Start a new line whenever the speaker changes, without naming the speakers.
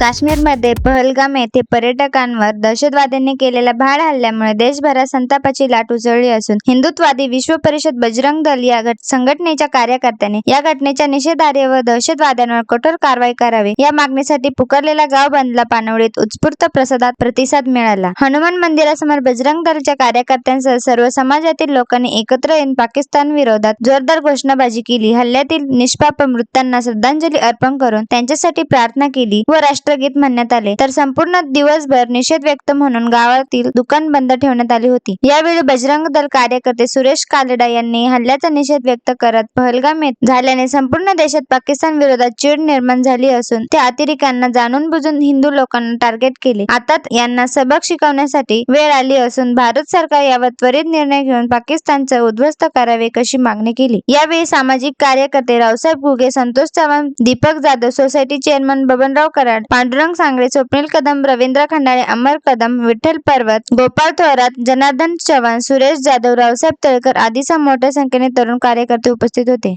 काश्मीरमध्ये पहलगाम येथे पर्यटकांवर दहशतवाद्यांनी केलेल्या भाड हल्ल्यामुळे देशभरात संतापाची लाट उसळली असून हिंदुत्ववादी विश्व परिषद बजरंग दल या संघटनेच्या कार्यकर्त्यांनी या घटनेच्या निषेधार्य व दहशतवाद्यांवर कठोर कारवाई करावी. या मागणीसाठी पुकारलेला गाव बंदला पानवडीत उत्स्फूर्त प्रसादात प्रतिसाद मिळाला. हनुमान मंदिरासमोर बजरंग दलच्या कार्यकर्त्यांसह सर्व समाजातील लोकांनी एकत्र येऊन पाकिस्तान विरोधात जोरदार घोषणाबाजी केली. हल्ल्यातील निष्पाप मृतांना श्रद्धांजली अर्पण करून त्यांच्यासाठी प्रार्थना केली व राष्ट्र राष्ट्रगीत म्हणण्यात आले. तर संपूर्ण दिवसभर निषेध व्यक्त म्हणून गावातील दुकान बंद ठेवण्यात आली होती. यावेळी बजरंग दल कार्यकर्ते सुरेश कालडा यांनी हल्ल्याचा निषेध व्यक्त करत पहलगाम झाल्याने संपूर्ण देशात पाकिस्तान विरोधात चीड निर्माण झाली असून त्या अतिरेक्यांना जाणून बुजून हिंदू लोकांना टार्गेट केले. आता यांना सबक शिकवण्यासाठी वेळ आली असून भारत सरकार यावर त्वरित निर्णय घेऊन पाकिस्तानचं उद्ध्वस्त करावे कशी मागणी केली? यावेळी सामाजिक कार्यकर्ते रावसाहेब घुगे संतोष चव्हाण दीपक जाधव सोसायटी चेअरमन बबनराव कराड पांडुरंग सांगळे स्वप्नील कदम रवींद्र खंडाळे अमर कदम विठ्ठल पर्वत गोपाळ थोरात जनार्दन चव्हाण सुरेश जाधव रावसाहेब तळकर आदीसह मोठ्या संख्येने तरुण कार्यकर्ते उपस्थित होते.